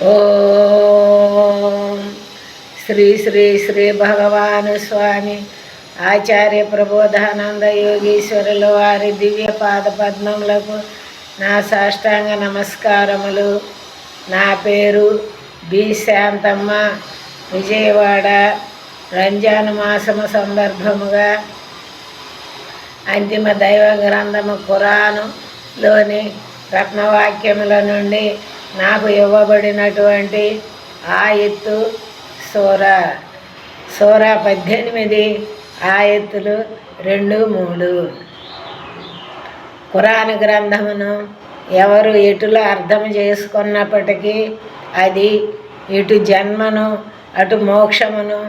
ఓం. శ్రీ శ్రీ శ్రీ భగవాను స్వామి. ఆచార్య ప్రబోధానంద యోగీశ్వరుల వారి దివ్య పాద పద్మములకు నా సాష్టాంగ నమస్కారములు. నా పేరు బి శాంతమ్మ. విజయవాడ. రంజాన్ మాసము సందర్భముగా అంతిమ దైవ గ్రంథము ఖురానులోని రత్నవాక్యముల నుండి నాకు ఇవ్వబడినటువంటి ఆయత్తు సోరా. సోరా పద్దెనిమిది ఆయత్తులు రెండు మూడు. పురాణ గ్రంథమును ఎవరు ఎటులో అర్థం చేసుకున్నప్పటికీ అది ఇటు జన్మను అటు మోక్షమును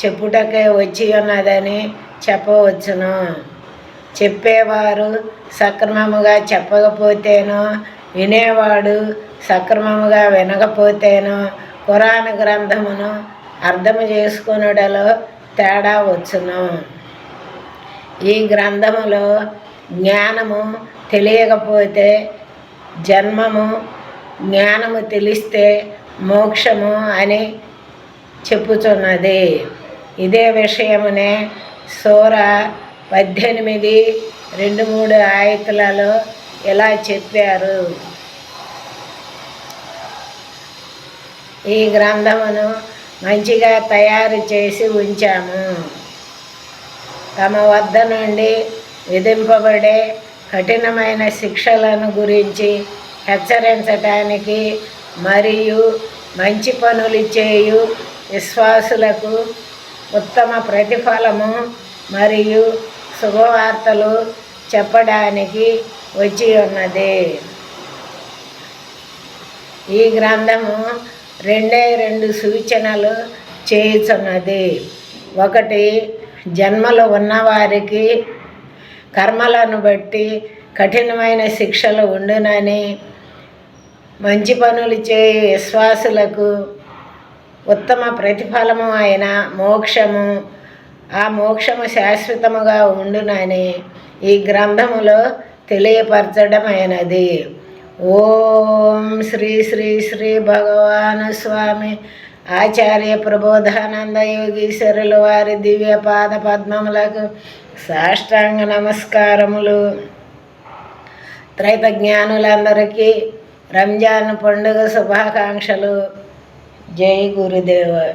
చెప్పుటకే వచ్చి ఉన్నదని చెప్పవచ్చును. చెప్పేవారు సక్రమముగా చెప్పకపోతేనో వినేవాడు సక్రమముగా వినకపోతేనో పురాణ గ్రంథమును అర్థం చేసుకునుడలో తేడా వచ్చును. ఈ గ్రంథములో జ్ఞానము తెలియకపోతే జన్మము జ్ఞానము తెలిస్తే మోక్షము అని చెప్పుచున్నది. ఇదే విషయమునే సూర పద్దెనిమిది రెండు మూడు ఆయతులలో ఇలా చెప్పారు? ఈ గ్రంథమును మంచిగా తయారు చేసి ఉంచాము. తమ వద్ద నుండి విధింపబడే కఠినమైన శిక్షలను గురించి హెచ్చరించటానికి మరియు మంచి పనులు చేయు విశ్వాసులకు ఉత్తమ ప్రతిఫలము మరియు శుభవార్తలు చెప్పడానికి వచ్చి ఉన్నది. ఈ గ్రంథము రెండే రెండు సూచనలు చేయుచున్నది. ఒకటి జన్మలు ఉన్నవారికి కర్మలను బట్టి కఠినమైన శిక్షలు ఉండునని మంచి పనులు చేయు విశ్వాసులకు ఉత్తమ ప్రతిఫలము అయిన మోక్షము ఆ మోక్షము శాశ్వతముగా ఉండునని ఈ గ్రంథములో తెలియపరచడమైనది. ఓం శ్రీ శ్రీ శ్రీ భగవాను స్వామి. ఆచార్య ప్రబోధానంద యోగీశ్వరుల వారి దివ్య పాద పద్మములకు సాష్టాంగ నమస్కారములు. త్రైత జ్ఞానులందరికీ రంజాన్ పండుగ శుభాకాంక్షలు. జై గురుదేవ.